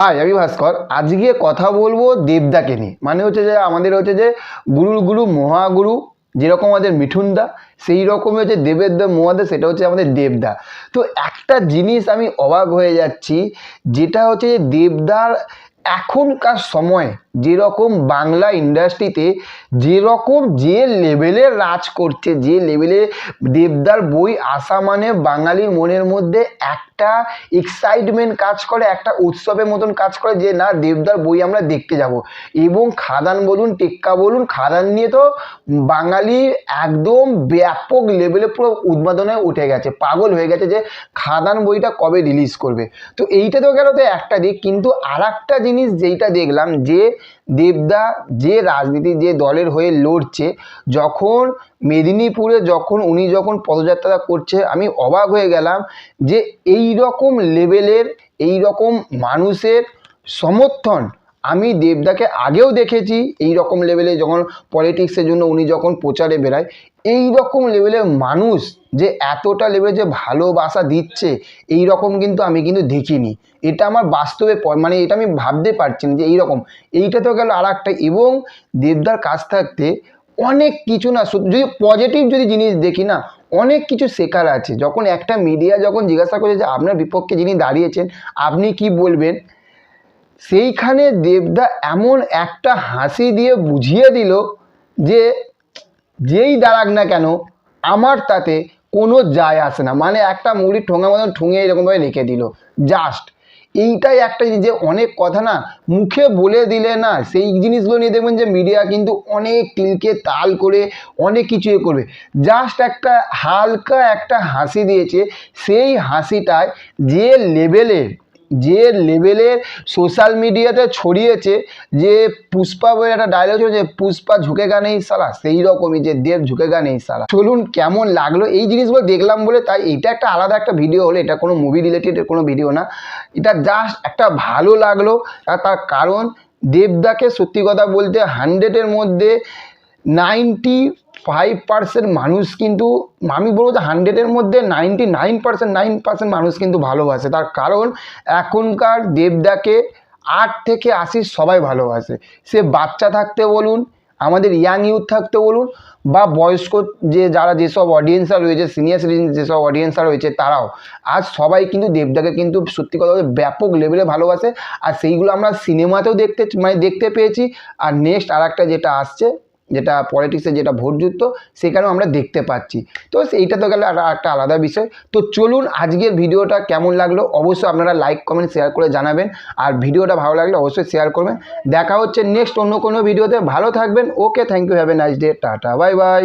High আমি ভাস্কর। আজকে কথা বলব দেবদাকে নিয়ে। মানে হচ্ছে যে আমাদের হচ্ছে যে গুরুর গুরু, মহাগুরু, যেরকম আমাদের মিঠুনদা, সেই রকমই হচ্ছে দেবের দা মহাদেব সেটা হচ্ছে আমাদের দেবদা। তো একটা জিনিস আমি অবাক হয়ে যাচ্ছি, যেটা হচ্ছে যে দেবদার এখনকার সময় যেরকম বাংলা ইন্ডাস্ট্রিতে যেরকম যে লেভেলে রাজ করছে, যে লেভেলে দেবদার বই আসা মানে বাঙালির মনের মধ্যে একটা এক্সাইটমেন্ট কাজ করে, একটা উৎসবের মতন কাজ করে যে না, দেবদার বই আমরা দেখতে যাব। এবং খাদান বলুন, টেক্কা বলুন, খাদান নিয়ে তো বাঙালি একদম ব্যাপক লেভেলে পুরো উন্মাদনায় উঠে গেছে, পাগল হয়ে গেছে যে খাদান বইটা কবে রিলিজ করবে। তো এইটা তো গেল তো একটা দিক, কিন্তু আর একটা জিনিস যেইটা দেখলাম যে দেবদা, যে রাজনীতি, যে দলের হয়ে লড়ছে, যখন মেদিনীপুরে যখন উনি যখন পদযাত্রা করছে, আমি অবাক হয়ে গেলাম যে এই রকম লেভেলের এই রকম মানুষের সমর্থন আমি দেবদাকে আগেও দেখেছি এই রকম লেভেলে যখন পলিটিক্সের জন্য উনি যখন প্রচারে বেরায় এই রকম লেভেলের মানুষ যে এতটা লেভেলে যে ভালোবাসা দিচ্ছে এই রকম কিন্তু আমি কিন্তু দেখিনি। এটা আমার বাস্তবে মানে এটা আমি ভাবতে পারছি না যে এইরকম। এইটা তো গেল আর একটা এবং দেবদার কাছ থাকতে অনেক কিছু না যদি পজিটিভ যদি জিনিস দেখি না, অনেক কিছু শেখার আছে। যখন একটা মিডিয়া যখন জিজ্ঞাসা করছে যে, আপনার বিপক্ষে যিনি দাঁড়িয়েছেন, আপনি কি বলবেন? সেইখানে দেবদা এমন একটা হাসি দিয়ে বুঝিয়ে দিল যে যেই দাঁড়াক না কেন, আমার তাতে কোনো যায় আসে না। মানে একটা মুড়ি ঠোঙা মতন ঠুঙে এরকমভাবে রেখে দিল। জাস্ট এইটাই একটা যে অনেক কথা না মুখে বলে দিলে না সেই জিনিসগুলো নিয়ে দেখবেন যে মিডিয়া কিন্তু অনেক তিলকে তাল করে অনেক কিছু এ করবে। জাস্ট একটা হালকা একটা হাসি দিয়েছে। সেই হাসিটায় যে লেভেলের যে লেভেলের সোশ্যাল মিডিয়াতে ছড়িয়েছে, যে পুষ্পা বলে একটা ডায়লগ ছিল যে, পুষ্পা ঝুঁকে গা নেই সালা সেই রকমই যে, দেব ঝুঁকে গা নেই সালা চলুন কেমন লাগল, এই জিনিসগুলো দেখলাম বলে তাই এটা একটা আলাদা একটা ভিডিও হলো, এটা কোনো মুভি রিলেটেড কোনো ভিডিও না। এটা জাস্ট একটা ভালো লাগল তার কারণ দেবদাকে সত্যি কথা বলতে হান্ড্রেডের মধ্যে নাইনটি ফাইভ পার্সেন্ট মানুষ কিন্তু, আমি বলব যে হান্ড্রেডের মধ্যে ninety nine percent nine percent মানুষ কিন্তু ভালোবাসে। তার কারণ, এখনকার দেবদাকে আট থেকে আশি সবাই ভালোবাসে। সে বাচ্চা থাকতে বলুন, আমাদের ইয়াং ইউথ থাকতে বলুন, বা বয়স্ক যে যারা যেসব অডিয়েন্সরা রয়েছে সিনিয়র সিটিজেন যেসব অডিয়েন্সরা রয়েছে, তারাও। আজ সবাই কিন্তু দেবদাকে কিন্তু সত্যি কথা ব্যাপক লেভেলে ভালোবাসে। আর সেইগুলো আমরা সিনেমাতেও দেখতে মানে দেখতে পেয়েছি। আর নেক্সট আর যেটা আসছে যেটা পলিটিক্সে যেটা ভোটযুক্ত, সেখানেও আমরা দেখতে পাচ্ছি। তো এইটা তো গেলে একটা আলাদা বিষয়। তো চলুন আজকের ভিডিওটা কেমন লাগল, অবশ্যই আপনারা লাইক কমেন্ট শেয়ার করে জানাবেন। আর ভিডিওটা ভালো লাগলে অবশ্যই শেয়ার করবেন। দেখা হচ্ছে নেক্সট অন্য কোনো ভিডিওতে। ভালো থাকবেন। Okay thank you have a nice day tata bye bye